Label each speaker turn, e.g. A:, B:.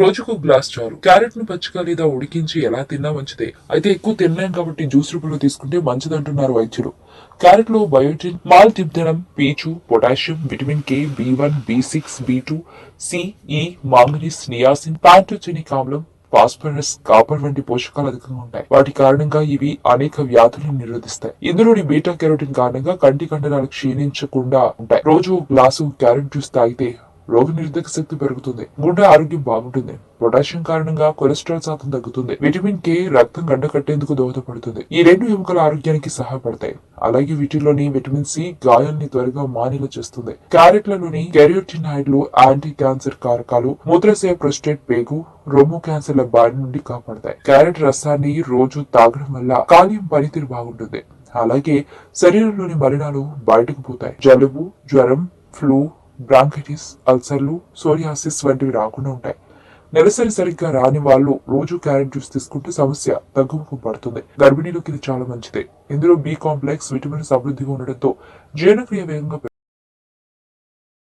A: రోజుకు గ్లాస్ చారు క్యారెట్ను పచ్చిగా లేదా ఉడికించి ఎలా తిన్నా మంచిదే. అయితే ఎక్కువ తినలేం కాబట్టి జ్యూస్ రూపంలో తీసుకుంటే మంచిదంటున్నారు వైద్యులు. క్యారెట్లో బయోటిన్ మాల్టిబ్దనం పీచు potassium vitamin K B one B six B two C E manganese niacin pantothenic ఆమ్లం ఫాస్ఫరస్ కాపర్ వంటి పోషకాలు అధికంగా ఉంటాయి. వాటి కారణంగా ఇవి అనేక వ్యాధులను నిరోధిస్తాయి. ఇందులోని బీటా కెరోటిన్ కారణంగా కంటి కండరాలు క్షీణించకుండా ఉంటాయి. రోజు గ్లాసు క్యారెట్ జ్యూస్ తాగితే రోగ నిరోధక శక్తి పెరుగుతుంది. గుండె ఆరోగ్యం బాగుంటుంది. పొటాషియం కారణంగా కొలెస్ట్రాల్ శాతం తగ్గుతుంది. విటమిన్ కే రక్తం గడ్డకట్టేందుకు దోహదపడుతుంది. ఈ రెండు ఎముకల ఆరోగ్యానికి సహాయపడతాయి. అలాగే వీటిలోని విటమిన్ సి గాయాల్ని త్వరగా మానేలా చేస్తుంది. క్యారెట్లలోని కెరియోటినాయిడ్లు యాంటీ క్యాన్సర్ కారకాలు మూత్రశయ ప్రొస్టేట్ పేగు రొమ్ము క్యాన్సర్ల బారి నుండి కాపాడతాయి. క్యారెట్ రసాన్ని రోజు తాగడం వల్ల కాలియం పనితీరు బాగుంటుంది. అలాగే శరీరంలోని మలినాలు బయటకు పోతాయి. జలుబు జ్వరం ఫ్లూ బ్రాంకైటిస్ అల్సర్లు సోరియాసిస్ వంటివి రాకుండా ఉంటాయి. నెలసరి సరిగ్గా రాని వాళ్ళు రోజు క్యారెట్ జ్యూస్ తీసుకుంటే సమస్య తగ్గుముఖం పడుతుంది. గర్భిణీలకు ఇది చాలా మంచిది. ఇందులో బి కాంప్లెక్స్ విటమిన్ సమృద్ధిగా ఉండడంతో జీర్ణక్రియ వేగంగా